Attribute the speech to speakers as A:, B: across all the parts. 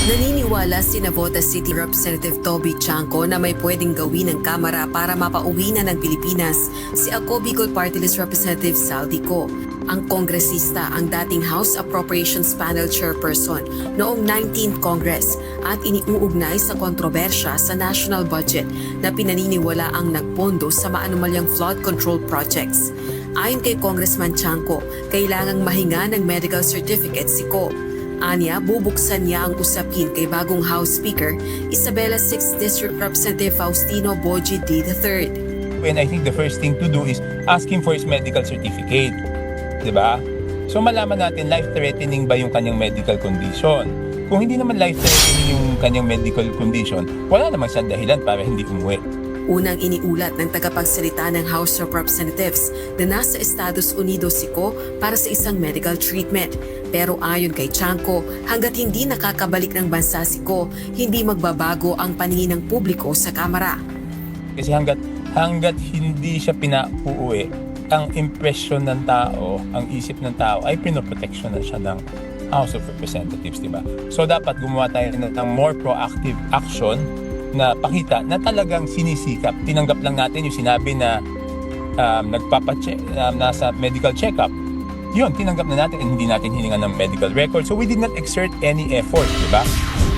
A: Naniniwala si Navota City Representative Toby Chanco na may pwedeng gawin ng Kamara para mapauwi na ng Pilipinas si Ako Bicol Party List Representative Saldi Co. Ang kongresista ang dating House Appropriations Panel Chairperson noong 19th Congress at iniuugnay sa kontrobersya sa national budget na pinaniniwala ang nagpondo sa maanumalyang flood control projects. Ayon kay Congressman Chanco, kailangang mahinga ng medical certificate si Co. Anya, bubuksan niya ang usapin kay bagong House Speaker, Isabela 6th District Representative Faustino Boji D. III.
B: And I think the first thing to do is ask him for his medical certificate. ba? So malaman natin life-threatening ba yung kanyang medical condition. Kung hindi naman life-threatening yung kanyang medical condition, wala namang siyang dahilan para hindi umuwi.
A: Unang iniulat ng tagapagsalita ng House of Representatives na nasa Estados Unidos si Ko para sa isang medical treatment. Pero ayon kay Chanco, hanggat hindi nakakabalik ng bansa si Ko, hindi magbabago ang paningin ng publiko sa Kamara.
B: Kasi hanggat hanggat hindi siya pinauuwi, ang impression ng tao, ang isip ng tao ay pinoprotection na siya ng House of Representatives, di ba? So dapat gumawa tayo ng more proactive action na pakita na talagang sinisikap. Tinanggap lang natin yung sinabi na um, nagpapacheck, um, nasa medical checkup. Yun, tinanggap na natin hindi natin hiningan ng medical record. So we did not exert any effort, di ba?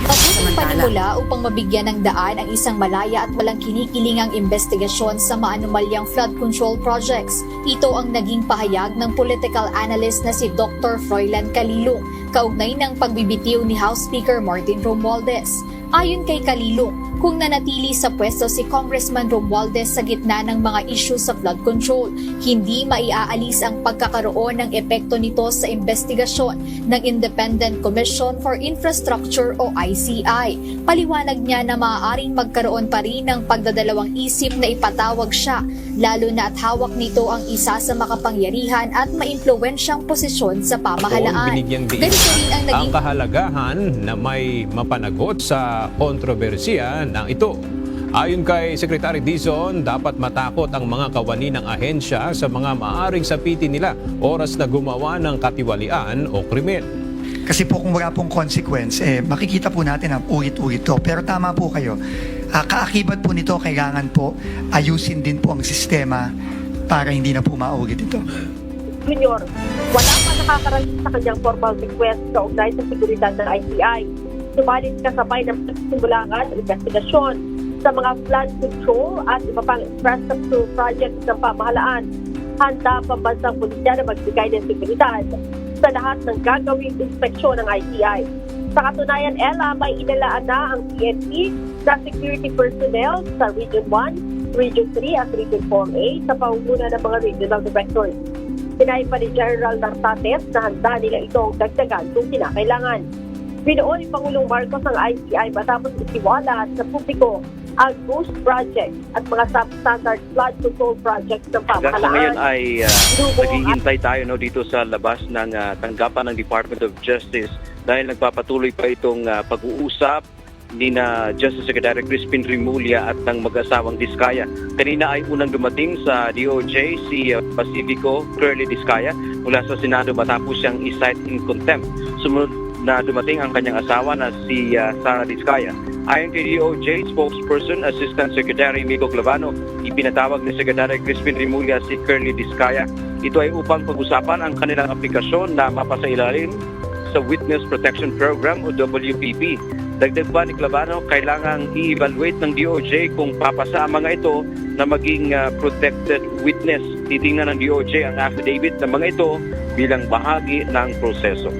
C: Mabuting panimula upang mabigyan ng daan ang isang malaya at walang kinikilingang investigasyon sa maanumalyang flood control projects. Ito ang naging pahayag ng political analyst na si Dr. Froilan Calilong, kaugnay ng pagbibitiw ni House Speaker Martin Romualdez. Ayon kay Calilong, kung nanatili sa pwesto si Congressman Romualdez sa gitna ng mga issue sa flood control, hindi maiaalis ang pagkakaroon ng epekto nito sa investigasyon ng Independent Commission for Infrastructure o ICI. Paliwanag niya na maaaring magkaroon pa rin ng pagdadalawang isip na ipatawag siya, lalo na at hawak nito ang isa sa makapangyarihan at maimpluwensyang posisyon sa pamahalaan. Ganito rin ang
D: ang
C: naging
D: kahalagahan na may mapanagot sa kontrobersiya ng ito. Ayon kay Secretary Dizon, dapat matakot ang mga kawani ng ahensya sa mga maaring sapitin nila oras na gumawa ng katiwalian o krimen.
E: Kasi po kung wala pong consequence, eh, makikita po natin na ulit-ulit to. Pero tama po kayo. Ah, kaakibat po nito, kailangan po ayusin din po ang sistema para hindi na po maulit ito.
F: Junior, wala pa nakakarating sa kanyang formal request sa ugnay sa seguridad ng ICI. Subalit kasabay ng pagsimulaan ang investigasyon sa mga flood control at iba pang infrastructure projects ng pamahalaan. Handa ang pambansang pulisya na magbigay ng seguridad sa lahat ng gagawing inspeksyon ng ICI. Sa katunayan, Ella, may inalaan na ang PNP sa security personnel sa Region 1, Region 3 at Region 4A sa pangunguna ng mga regional directors. Sinabi pa ni General Nartates na handa nila itong dagdagan kung kinakailangan. Binuo ni Pangulong Marcos ang ICI matapos itiwala sa publiko ang ghost project at mga substandard flood control projects ng
G: Hanggang sa ngayon
F: pamahalaan.
G: ay uh, naghihintay tayo no, dito sa labas ng ah, tanggapan ng Department of Justice dahil nagpapatuloy pa itong ah, pag-uusap ni na Justice Secretary Crispin Rimulya at ng mag-asawang Diskaya. Kanina ay unang dumating sa DOJ si ah, Pacifico Curly Diskaya mula sa Senado matapos siyang isight in contempt. Sumunod na dumating ang kanyang asawa na si ah, Sara Diskaya. Ayon kay DOJ spokesperson Assistant Secretary Miko Clavano, ipinatawag ni Secretary Crispin Rimulya si Curly Diskaya. Ito ay upang pag-usapan ang kanilang aplikasyon na mapasailalim sa Witness Protection Program o WPP. Dagdag pa ni Clavano, kailangang i-evaluate ng DOJ kung papasa ang mga ito na maging ah, protected witness. Titingnan ng DOJ ang affidavit ng mga ito bilang bahagi ng proseso.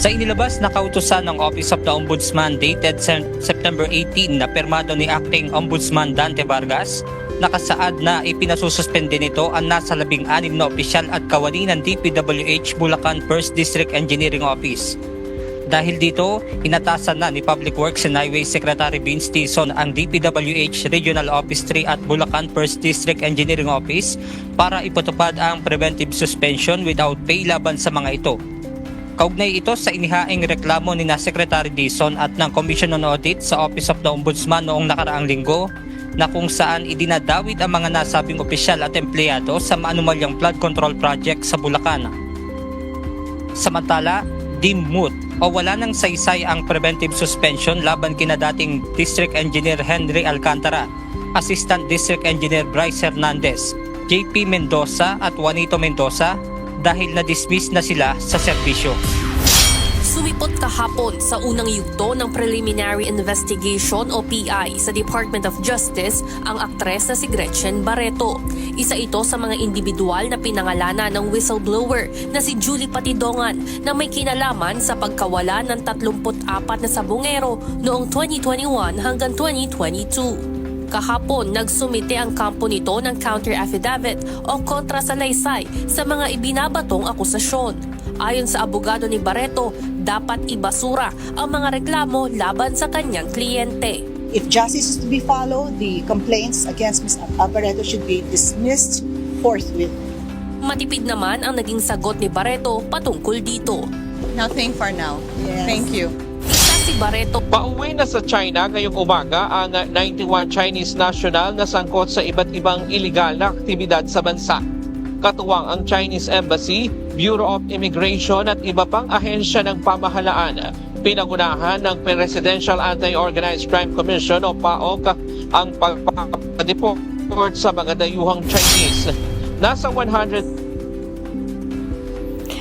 H: Sa inilabas na kautusan ng Office of the Ombudsman dated Sep- September 18 na permado ni Acting Ombudsman Dante Vargas, nakasaad na ipinasususpende nito ang nasa labing anim na opisyal at kawani ng DPWH Bulacan 1st District Engineering Office. Dahil dito, inatasan na ni Public Works and Highway Secretary Vince Tison ang DPWH Regional Office 3 at Bulacan 1st District Engineering Office para ipatupad ang preventive suspension without pay laban sa mga ito. Kaugnay ito sa inihaing reklamo ni na Secretary Dizon at ng Commission on Audit sa Office of the Ombudsman noong nakaraang linggo na kung saan idinadawit ang mga nasabing opisyal at empleyado sa maanumalyang flood control project sa Bulacan. Samantala, deemed moot o wala nang saysay ang preventive suspension laban kina dating District Engineer Henry Alcantara, Assistant District Engineer Bryce Hernandez, JP Mendoza at Juanito Mendoza dahil na-dismiss na sila sa serbisyo.
I: Sumipot kahapon sa unang yugto ng Preliminary Investigation o PI sa Department of Justice ang aktres na si Gretchen Barreto. Isa ito sa mga individual na pinangalanan ng whistleblower na si Julie Patidongan na may kinalaman sa pagkawala ng 34 na sabungero noong 2021 hanggang 2022. Kahapon, nagsumite ang kampo nito ng counter affidavit o kontra sa laysay sa mga ibinabatong akusasyon. Ayon sa abogado ni Barreto, dapat ibasura ang mga reklamo laban sa kanyang kliyente.
J: If justice is to be followed, the complaints against Ms. Alvareto should be dismissed forthwith.
I: Matipid naman ang naging sagot ni Barreto patungkol dito.
K: Nothing for now.
J: Yes.
K: Thank you.
I: Isa si Barreto
L: Pauwi na sa China ngayong umaga ang 91 Chinese national na sangkot sa iba't ibang iligal na aktibidad sa bansa. Katuwang ang Chinese Embassy, Bureau of Immigration at iba pang ahensya ng pamahalaan. Pinagunahan ng Presidential Anti-Organized Crime Commission o PAOK ang pagpapadeport sa mga dayuhang Chinese. Nasa 100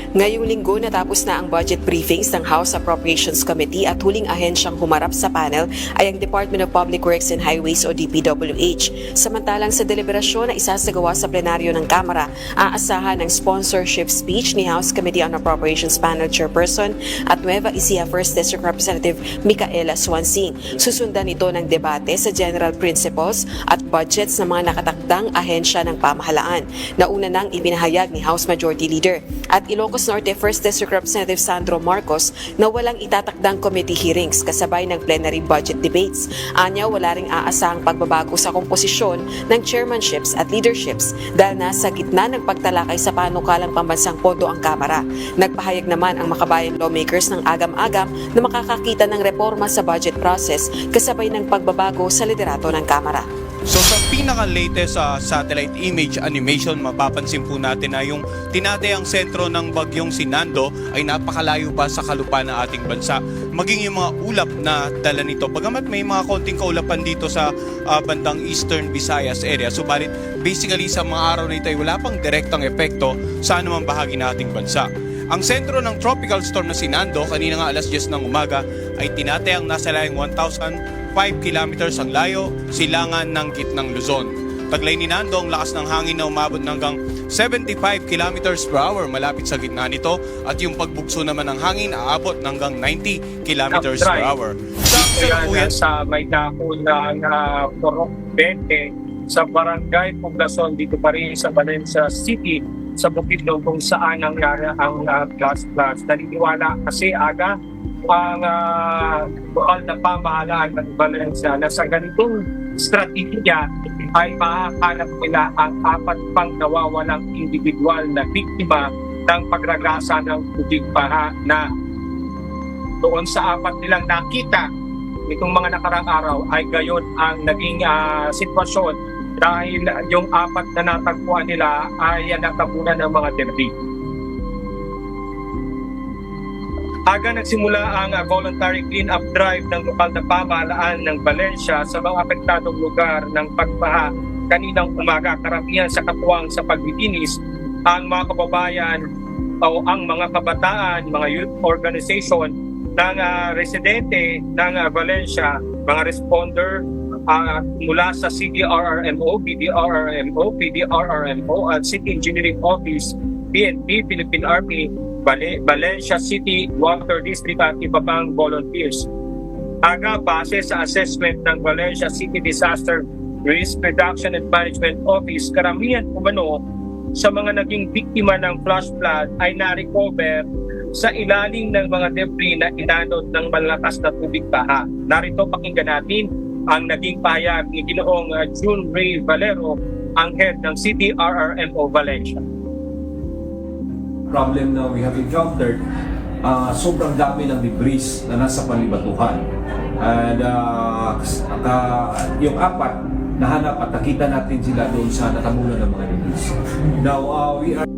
A: Ngayong linggo natapos na ang budget briefings ng House Appropriations Committee at huling ahensyang humarap sa panel ay ang Department of Public Works and Highways o DPWH. Samantalang sa deliberasyon na isasagawa sa plenaryo ng Kamara, aasahan ng sponsorship speech ni House Committee on Appropriations Panel Chairperson at Nueva Ecija 1st District Representative Micaela Swansing. Susundan ito ng debate sa general principles at budgets ng mga nakatakdang ahensya ng pamahalaan. Nauna nang ibinahayag ni House Majority Leader at Ilocos Norte 1st District Representative Sandro Marcos na walang itatakdang committee hearings kasabay ng plenary budget debates. Anya wala ring aasahang pagbabago sa komposisyon ng chairmanships at leaderships dahil nasa gitna ng pagtalakay sa panukalang pambansang pondo ang Kamara. Nagpahayag naman ang makabayang lawmakers ng agam-agam na makakakita ng reforma sa budget process kasabay ng pagbabago sa liderato ng Kamara.
M: So sa pinaka-latest sa satellite image animation, mapapansin po natin na yung tinatayang sentro ng bagyong Sinando ay napakalayo pa sa kalupaan ng ating bansa. Maging yung mga ulap na dala nito. Bagamat may mga konting kaulapan dito sa ah, bandang Eastern Visayas area. Subalit basically sa mga araw na ito ay wala pang direktang epekto sa anumang bahagi ng ating bansa. Ang sentro ng tropical storm na Sinando, kanina nga alas 10 ng umaga, ay tinatayang nasa layong 1,005 kilometers ang layo, silangan ng gitnang Luzon. Taglay ni Nando ang lakas ng hangin na umabot ng hanggang 75 kilometers per hour malapit sa gitna nito at yung pagbugso naman ng hangin aabot ng hanggang 90 kilometers per hour. Sa kasalukuyan,
L: sa may dako ng uh, Porok 20 sa Barangay Poblacion dito pa rin sa Valencia City sa Bukidnon kung saan nangyari ang uh, blast blast. Naniniwala kasi aga ang uh, lokal na pamahalaan ng Valencia na sa ganitong strategiya ay makahanap nila ang apat pang nawawalang individual na biktima ng pagragasa ng tubig baha na doon sa apat nilang nakita nitong mga nakarang araw ay gayon ang naging ah, sitwasyon dahil yung apat na natagpuan nila ay natabunan ng mga debris. Aga nagsimula ang ah, voluntary clean-up drive ng lokal na pamahalaan ng Valencia sa mga apektadong lugar ng pagbaha kaninang umaga. Karamihan sa katuwang sa paglilinis ang mga kababayan o ang mga kabataan, mga youth organization ng ah, residente ng ah, Valencia, mga responder ah, mula sa CDRRMO, BDRRMO, PDRRMO at City Engineering Office, PNP, Philippine Army, Valencia City Water District at iba pang volunteers. Aga base sa assessment ng Valencia City Disaster Risk Reduction and Management Office, karamihan umano sa mga naging biktima ng flash flood ay na-recover sa ilalim ng mga debris na inanod ng malakas na tubig baha. Narito pakinggan natin ang naging pahayag ni Ginoong uh, June Ray Valero, ang head ng CDRRMO Valencia.
N: Problem na we have encountered, ah, sobrang dami ng debris na nasa palibatuhan. And kas- ka- yung apat, nahanap at nakita natin sila doon sa natamunan ng mga debris. Now, ah, we are